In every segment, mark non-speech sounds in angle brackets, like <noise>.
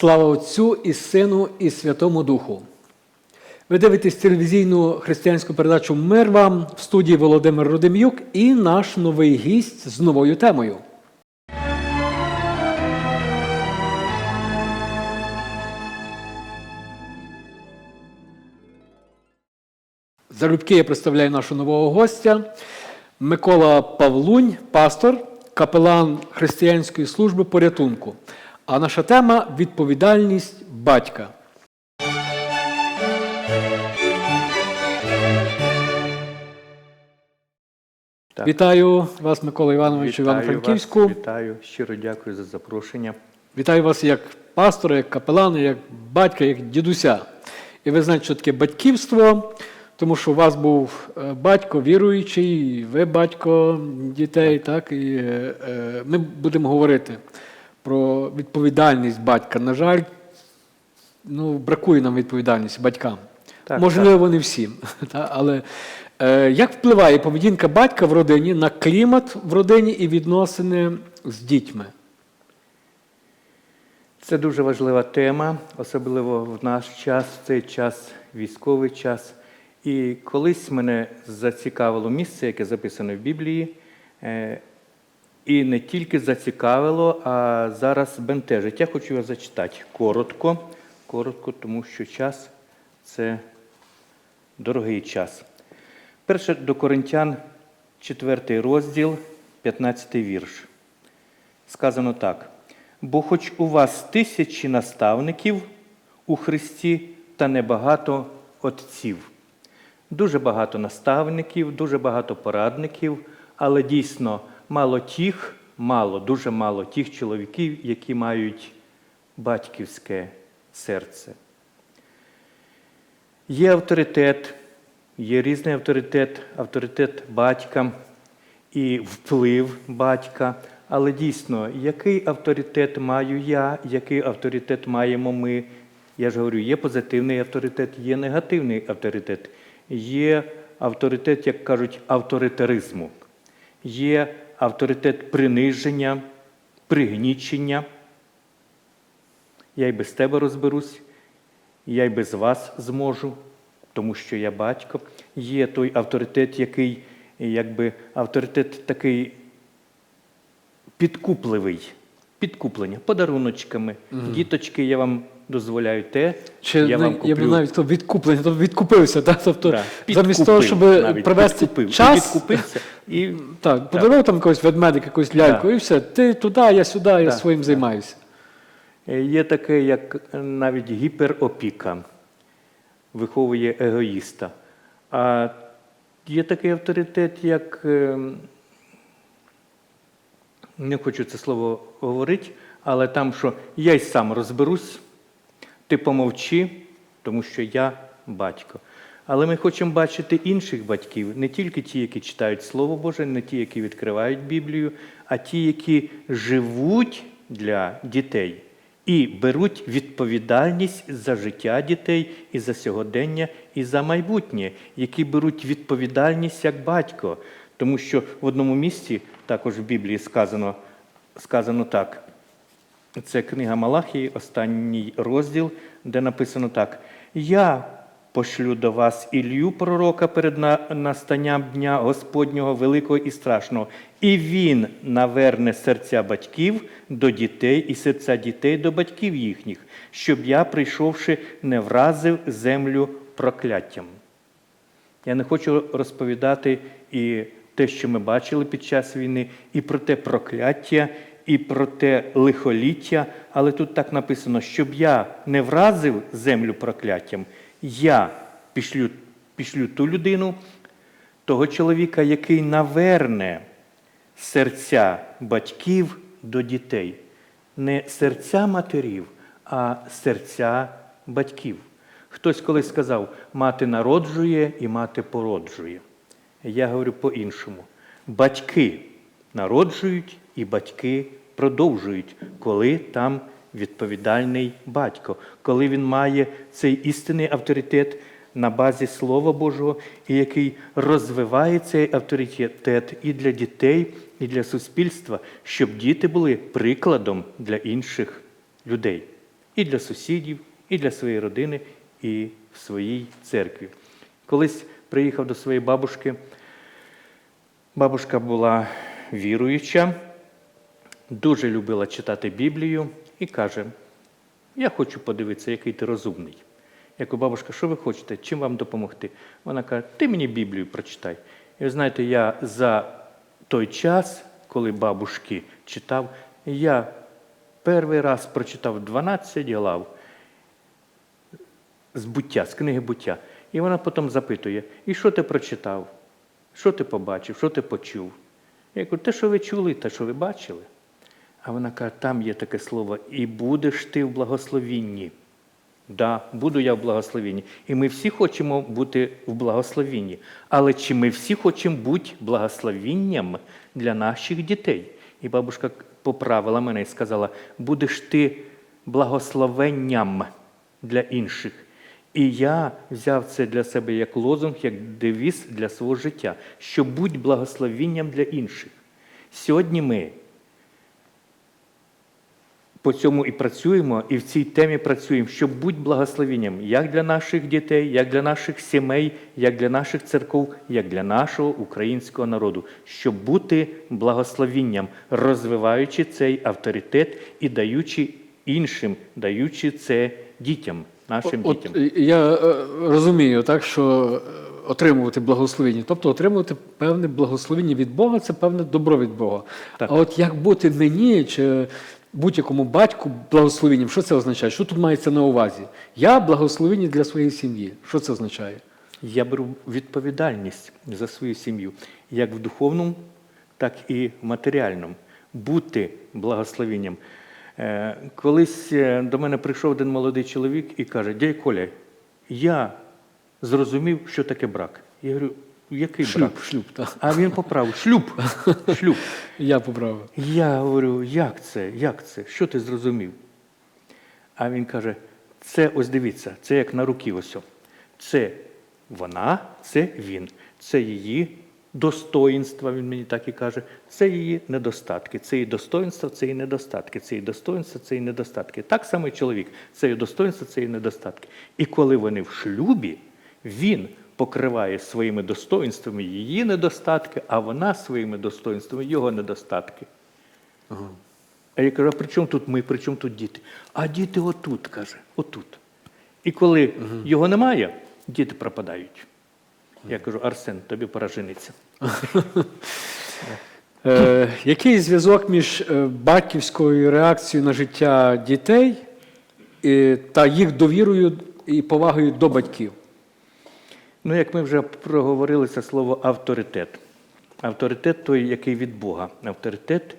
Слава Отцю і Сину, і Святому Духу. Ви дивитесь телевізійну християнську передачу Мир вам в студії Володимир Родим'юк і наш новий гість з новою темою. Залюбки я представляю нашого нового гостя Микола Павлунь, пастор, капелан християнської служби порятунку. А наша тема відповідальність батька. Так. Вітаю вас, Микола Іванович, Івано-Франківську. Вітаю, щиро дякую за запрошення. Вітаю вас як пастора, як капелана, як батька, як дідуся. І ви знаєте, що таке батьківство, тому що у вас був е, батько віруючий, і ви батько дітей, так? І е, е, ми будемо говорити про відповідальність батька. На жаль, ну, бракує нам відповідальності батькам. Так, Можливо, не всім. <laughs> Але е, як впливає поведінка батька в родині на клімат в родині і відносини з дітьми? Це дуже важлива тема, особливо в наш час, цей час, військовий час. І колись мене зацікавило місце, яке записано в Біблії. І не тільки зацікавило, а зараз бентежить. Я хочу його зачитати коротко, коротко, тому що час це дорогий час. Перше до Коринтян, 4 розділ, 15 вірш. Сказано так: бо хоч у вас тисячі наставників у Христі та небагато отців. Дуже багато наставників, дуже багато порадників, але дійсно мало тих, мало, дуже мало тих чоловіків, які мають батьківське серце. Є авторитет, є різний авторитет, авторитет батька і вплив батька. Але дійсно, який авторитет маю я, який авторитет маємо ми? Я ж говорю, є позитивний авторитет, є негативний авторитет, є авторитет, як кажуть, авторитаризму, є авторитет приниження, пригнічення. Я й без тебе розберусь, я й без вас зможу, тому що я батько. Є той авторитет, який, якби авторитет такий підкупливий, підкуплення, подаруночками. Діточки, я вам дозволяю те, Чи я не- вам я б навіть то відкуплення, тобто відкупився, так? Тобто, Да, замість того, щоб навіть, провести підкупив. час, Ти Підкупився і так, подарував там якогось ведмедика, якусь ляльку, і все. Ти туди, я сюди, я Да, своїм займаюся. Е, Є таке, як е, навіть гіперопіка, виховує егоїста. А є такий авторитет, як е, не хочу це слово говорити, але там, що я й сам розберусь, ти помовчи, тому що я батько. Але ми хочемо бачити інших батьків, не тільки ті, які читають Слово Боже, не ті, які відкривають Біблію, а ті, які живуть для дітей і беруть відповідальність за життя дітей, і за сьогодення, і за майбутнє, які беруть відповідальність як батько. Тому що в одному місці також в Біблії сказано, сказано так. Це книга Малахії, останній розділ, де написано так: Я пошлю до вас Ілью пророка перед настанням дня Господнього великого і страшного, і він наверне серця батьків до дітей і серця дітей до батьків їхніх, щоб я, прийшовши, не вразив землю прокляттям. Я не хочу розповідати і те, що ми бачили під час війни, і про те прокляття, і про те лихоліття, але тут так написано, щоб я не вразив землю прокляттям, я пішлю, пішлю ту людину, того чоловіка, який наверне серця батьків до дітей. Не серця матерів, а серця батьків. Хтось колись сказав, мати народжує і мати породжує. Я говорю по-іншому. Батьки народжують і батьки продовжують, коли там відповідальний батько, коли він має цей істинний авторитет на базі Слова Божого, і який розвиває цей авторитет і для дітей, і для суспільства, щоб діти були прикладом для інших людей. і для сусідів, і для своєї родини, і в своїй церкві. Колись приїхав до своєї бабушки. Бабушка була віруюча, дуже любила читати Біблію і каже: Я хочу подивитися, який ти розумний. Я кажу, бабушка, що ви хочете? Чим вам допомогти? Вона каже, ти мені Біблію прочитай. І ви знаєте, я за той час, коли бабушки читав, я перший раз прочитав 12 глав з буття, з книги буття. І вона потім запитує: і що ти прочитав? Що ти побачив, що ти почув? Я кажу, те, що ви чули, те, що ви бачили. А вона каже, там є таке слово, і будеш ти в благословінні. Да, буду я в благословенні. І ми всі хочемо бути в благословенні. Але чи ми всі хочемо бути благословінням для наших дітей? І бабушка поправила мене і сказала: будеш ти благословенням для інших. І я взяв це для себе як лозунг, як девіз для свого життя, що будь благословінням для інших. Сьогодні ми по цьому і працюємо, і в цій темі працюємо, щоб бути благословенням як для наших дітей, як для наших сімей, як для наших церков, як для нашого українського народу, щоб бути благословенням, розвиваючи цей авторитет і даючи іншим, даючи це дітям, нашим От дітям. я е, розумію, так, що е, отримувати благословення, тобто отримувати певне благословення від Бога це певне добро від Бога. Так. А от як бути мені чи будь-якому батьку благословенням, що це означає? Що тут мається на увазі? Я благословення для своєї сім'ї. Що це означає? Я беру відповідальність за свою сім'ю, як в духовному, так і в матеріальному. Бути благословенням. Е, Колись е, до мене прийшов один молодий чоловік і каже: Дядь Коля, я зрозумів, що таке брак. Я говорю, який Шлюб, брак? шлюб, так. А він поправив шлюб. шлюб. <laughs> Я поправив. Я говорю, як це? Як це? Що ти зрозумів? А він каже: це ось дивіться, це як на руки ось. Це вона, це він, це її достоїнства, він мені так і каже, це її недостатки, це її достоїнства, це її недостатки, це її достоїнства, це її недостатки. Так само і чоловік, це її достоїнства, це її недостатки. І коли вони в шлюбі, він покриває своїми достоїнствами її недостатки, а вона своїми достоїнствами його недостатки. А я кажу, а при чому тут ми, при чому тут діти? А діти отут, каже, отут. І коли його немає, діти пропадають. Я кажу, Арсен, тобі пора жениться. <laughs> Е, який зв'язок між е, батьківською реакцією на життя дітей та їх довірою і повагою до батьків? Ну, як ми вже проговорили, це слово авторитет. Авторитет той, який від Бога. Авторитет,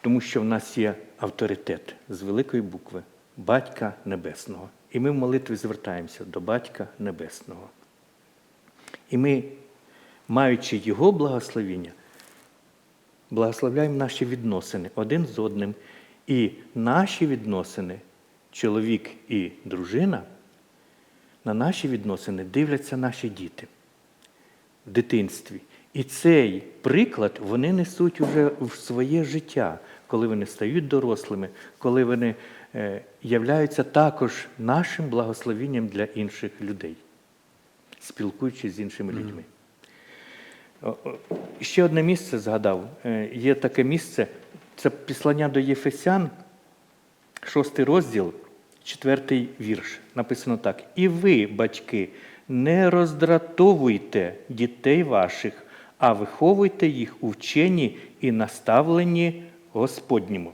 тому що в нас є авторитет з великої букви Батька Небесного. І ми в молитві звертаємося до Батька Небесного. І ми, маючи Його благословіння, благословляємо наші відносини один з одним. І наші відносини, чоловік і дружина, на наші відносини дивляться наші діти в дитинстві. І цей приклад вони несуть уже в своє життя, коли вони стають дорослими, коли вони е, являються також нашим благословінням для інших людей, спілкуючись з іншими людьми. Ще одне місце згадав. Е, Є таке місце, це післання до Єфесян, шостий розділ, четвертий вірш. Написано так: І ви, батьки, не роздратовуйте дітей ваших, а виховуйте їх у вченні і наставленні Господньому.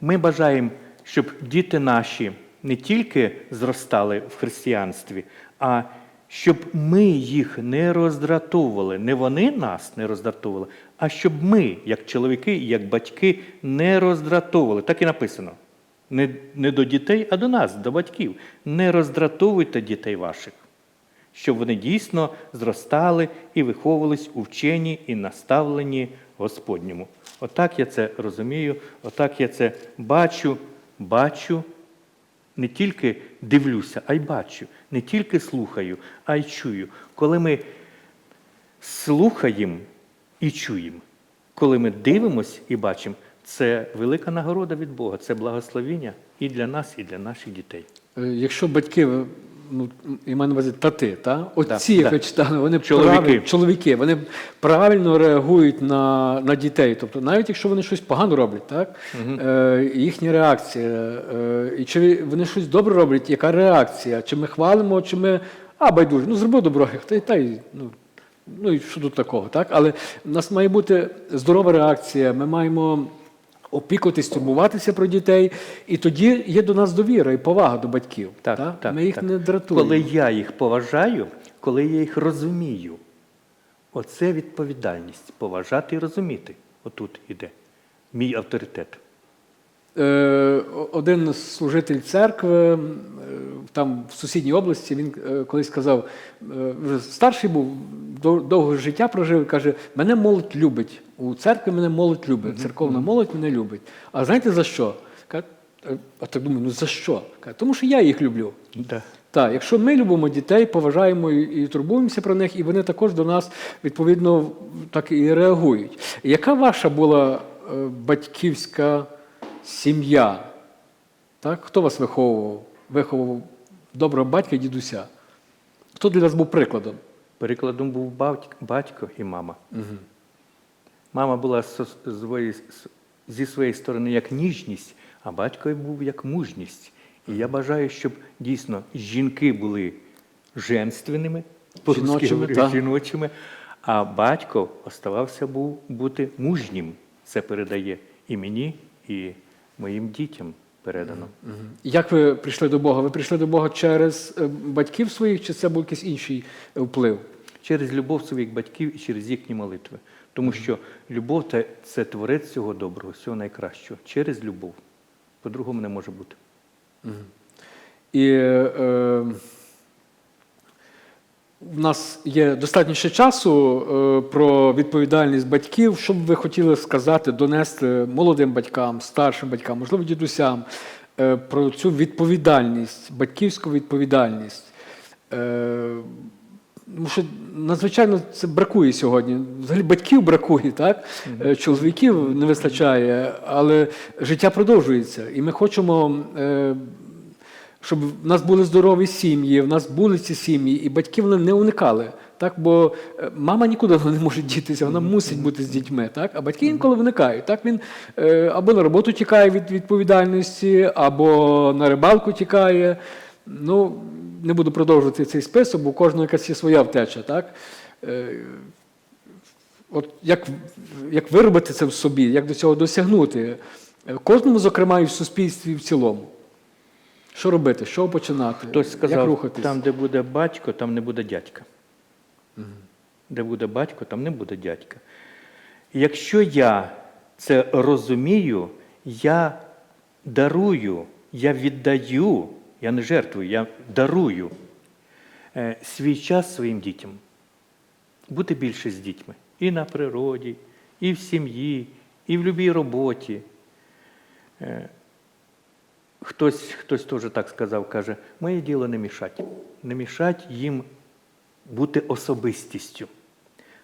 Ми бажаємо, щоб діти наші не тільки зростали в християнстві, а щоб ми їх не роздратовували. Не вони нас не роздратовували, а щоб ми, як чоловіки як батьки, не роздратовували. Так і написано. Не, не до дітей, а до нас, до батьків. Не роздратовуйте дітей ваших, щоб вони дійсно зростали і виховувались у вченні і наставленні Господньому. Отак я це розумію, отак я це бачу, бачу, не тільки дивлюся, а й бачу, не тільки слухаю, а й чую. Коли ми слухаємо і чуємо, коли ми дивимося і бачимо, Це велика нагорода від Бога, це благословіння і для нас, і для наших дітей. Е, Якщо батьки, ну, і маю на увазі тати, та? отці, Да, як да. читали, вони Чоловіки. правильно, чоловіки, вони правильно реагують на, на дітей. Тобто, навіть якщо вони щось погано роблять, так? Е, їхня реакція, е, і чи вони щось добре роблять, яка реакція? Чи ми хвалимо, чи ми. А, байдуже, ну зробив добро, та, та й, ну, ну і що тут такого, так? Але в нас має бути здорова реакція, ми маємо опікуватись, турбуватися про дітей, і тоді є до нас довіра і повага до батьків. Так, та? так, ми їх так. не дратуємо. Коли я їх поважаю, коли я їх розумію, оце відповідальність поважати і розуміти. Отут іде мій авторитет. Е, Один служитель церкви е, там в сусідній області він е, колись сказав, вже старший був, дов- довго життя прожив, каже, мене молодь любить. У церкві мене молодь любить, церковна молодь мене любить. А знаєте за що? «Е, А так думаю, ну за що? Тому що я їх люблю. Да. Так, якщо ми любимо дітей, поважаємо і, і турбуємося про них, і вони також до нас відповідно так і реагують. Яка ваша була е, батьківська сім'я? Так? Хто вас виховував? Виховував доброго батька і дідуся? Хто для вас був прикладом? Перекладом був батько і мама. Мама була зі своєї сторони як ніжність, а батько був як мужність. І я бажаю, щоб дійсно жінки були женственними, Жіночими, жіночими, а батько оставався був бути мужнім. Це передає і мені, і моїм дітям передано. Як ви прийшли до Бога? Ви прийшли до Бога через е, батьків своїх, чи це був якийсь інший е, вплив? через любов своїх батьків і через їхні молитви. Тому що любов це, творець всього доброго, всього найкращого. Через любов. По-другому не може бути. І е, в нас є достатньо ще часу е, про відповідальність батьків. Що б ви хотіли сказати, донести молодим батькам, старшим батькам, можливо, дідусям е, про цю відповідальність, батьківську відповідальність. Тому що надзвичайно це бракує сьогодні. Взагалі батьків бракує, так? Е, Чоловіків не вистачає, але життя продовжується. І ми хочемо, е, щоб в нас були здорові сім'ї, в нас були ці сім'ї, і батьки вони не уникали. Так? Бо е, мама нікуди не може дітися, вона мусить бути з дітьми. Так? А батьки інколи виникають. Так? Він або на роботу тікає від відповідальності, або на рибалку тікає. Ну, не буду продовжувати цей список, бо у кожного якась є своя втеча. Так? Е, От як, як виробити це в собі, як до цього досягнути? Е, Кожному, зокрема, і в суспільстві в цілому. Що робити? Що починати? Хтось як рухатись? там, де буде батько, там не буде дядька. Де буде батько, там не буде дядька. Якщо я це розумію, я дарую, я віддаю, я не жертвую, я дарую е, свій час своїм дітям. Бути більше з дітьми. І на природі, і в сім'ї, і в будь-якій роботі. Е, Хтось, хтось теж так сказав, каже, моє діло не мішать. Не мішать їм бути особистістю,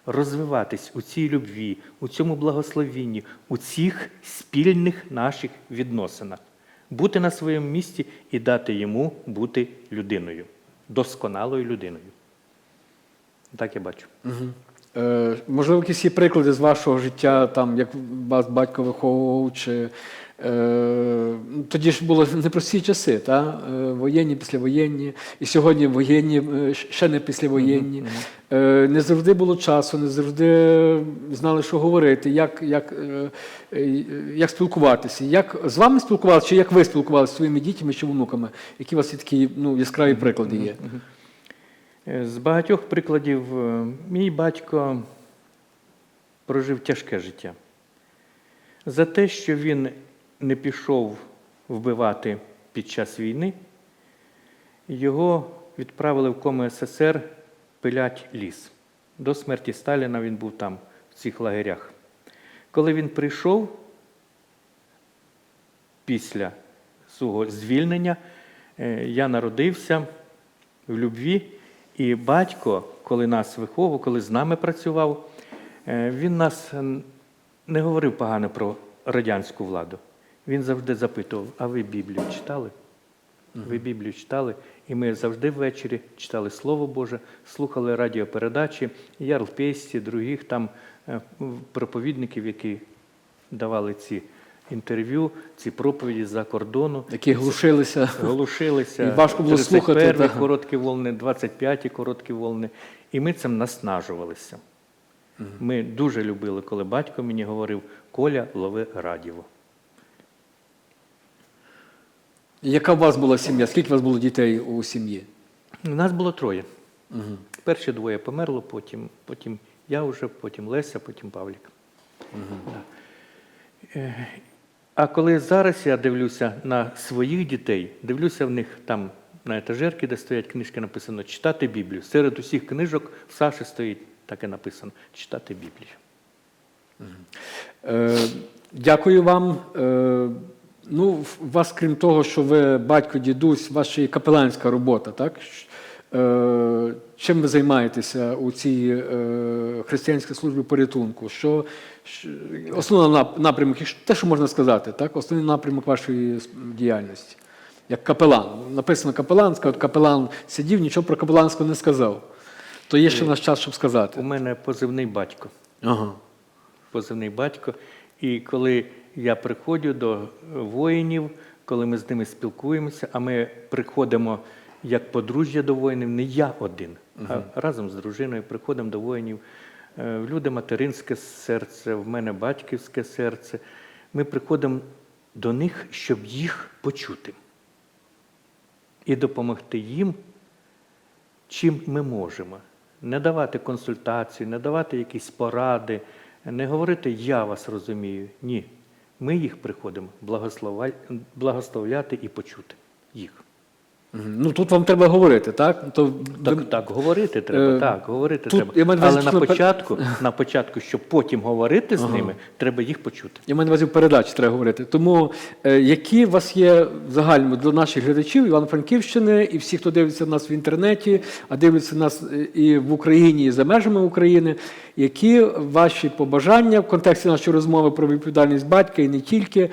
розвиватись у цій любві, у цьому благословінні, у цих спільних наших відносинах, бути на своєму місці і дати йому бути людиною, досконалою людиною. Так я бачу. Мгм. Е, можливо, якісь є приклади з вашого життя, там, як вас батько виховував, чи е, тоді ж були непрості часи, та? Е, воєнні, післявоєнні, і сьогодні воєнні, е, ще не післявоєнні. Е, не завжди було часу, не завжди знали, що говорити, як, як, е, як спілкуватися. Як з вами спілкувалися, чи як ви спілкувалися зі своїми дітьми чи внуками? Які у вас є такі ну, яскраві приклади є? Е, З багатьох прикладів, е, мій батько прожив тяжке життя. За те, що він не пішов вбивати під час війни, його відправили в кому СССР пилять ліс. До смерті Сталіна він був там, в цих лагерях. Коли він прийшов після свого звільнення, е, я народився в любві, і батько, коли нас виховував, коли з нами працював, е, він нас не говорив погано про радянську владу, він завжди запитував: а ви Біблію читали? Ви Біблію читали? І ми завжди ввечері читали Слово Боже, слухали радіопередачі, Ярл Пейсті, других там е, проповідників, які давали ці інтерв'ю, ці проповіді за кордону. Які глушилися. Глушилися. І важко було слухати, 31-й короткі волни, 25-ті короткі волни. І ми цим наснажувалися. Ми дуже любили, коли батько мені говорив, Коля, лови радіво. Яка у вас була сім'я? Скільки у вас було дітей у сім'ї? У нас було троє. Перші двоє померло, потім, потім я вже, потім Леся, потім Павлік. Да. А коли зараз я дивлюся на своїх дітей, дивлюся в них там на етажерки, де стоять книжки, написано читати Біблію. Серед усіх книжок в Саші стоїть так і написано читати Біблію. Е, дякую вам. Е, ну, вас, крім того, що ви батько, дідусь, ваша є капеланська робота, так? Е, чим ви займаєтеся у цій е, християнській службі порятунку? Що, що основний напрямок, те, що можна сказати, так? основний напрямок вашої діяльності? Як капелан. Написано капеланська, от капелан сидів, нічого про капеланську не сказав. То є ще наш час, щоб сказати. У мене позивний батько. Ага. позивний батько. І коли я приходжу до воїнів, коли ми з ними спілкуємося, а ми приходимо як подружжя до воїнів, не я один, а разом з дружиною приходимо до воїнів. Е, В люди материнське серце, в мене батьківське серце. Ми приходимо до них, щоб їх почути і допомогти їм чим ми можемо. Не давати консультації, не давати якісь поради, не говорити я вас розумію. Ні. Ми їх приходимо благословляти і почути їх. Ну тут вам треба говорити, так? То Так, ви- так, говорити треба, Е, так, говорити тут треба. маю на увазі, Але на що ви пер- початку, <laughs> на початку, щоб потім говорити з ними, треба їх почути. Я маю на увазі в передачі треба говорити. Тому е, які у вас є в загальному до наших глядачів Івано-Франківщини і всі, хто дивиться нас в інтернеті, а дивляться нас е, і в Україні, і за межами України, які ваші побажання в контексті нашої розмови про відповідальність батька і не тільки е,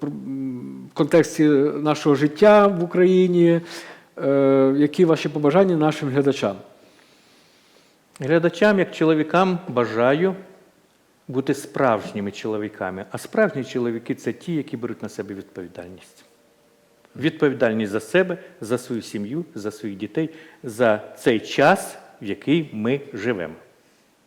в контексті нашого життя в Україні, е, які ваші побажання нашим глядачам? Глядачам, як чоловікам, бажаю бути справжніми чоловіками. А справжні чоловіки це ті, які беруть на себе відповідальність. Відповідальність за себе, за свою сім'ю, за своїх дітей, за цей час, в який ми живемо.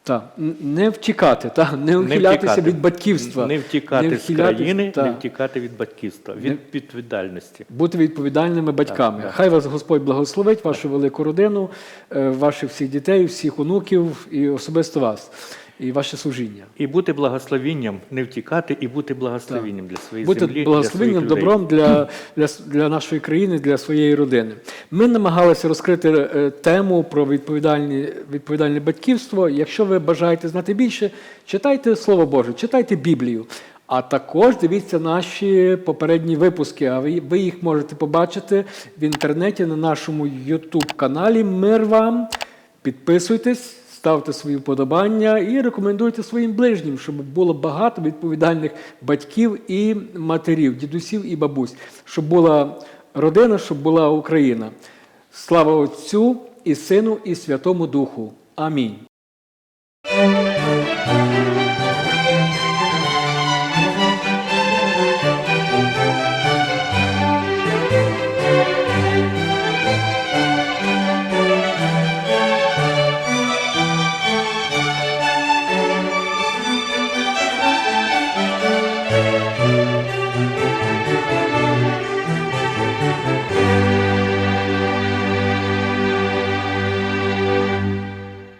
Так, не втікати, та, не ухилятися втікати. від батьківства. Не втікати з країни, та. не втікати від батьківства, від відповідальності. Бути відповідальними батьками. так. Хай вас Господь благословить, вашу велику родину, е, ваших всіх дітей, всіх онуків і особисто вас, і ваше служіння. І бути благословінням, не втікати, і бути благословінням для своєї Бути землі, благословенням, для своїх людей. добром для, для, для нашої країни, для своєї родини. Ми намагалися розкрити е, тему про відповідальні, відповідальне батьківство. Якщо ви бажаєте знати більше, читайте Слово Боже, читайте Біблію. А також дивіться наші попередні випуски. А ви, ви їх можете побачити в інтернеті на нашому YouTube каналі. Мир вам. Підписуйтесь, ставте свої вподобання і рекомендуйте своїм ближнім, щоб було багато відповідальних батьків і матерів, дідусів і бабусь, щоб була родина, щоб була Україна. Слава Отцю і Сину, і Святому Духу. Амінь.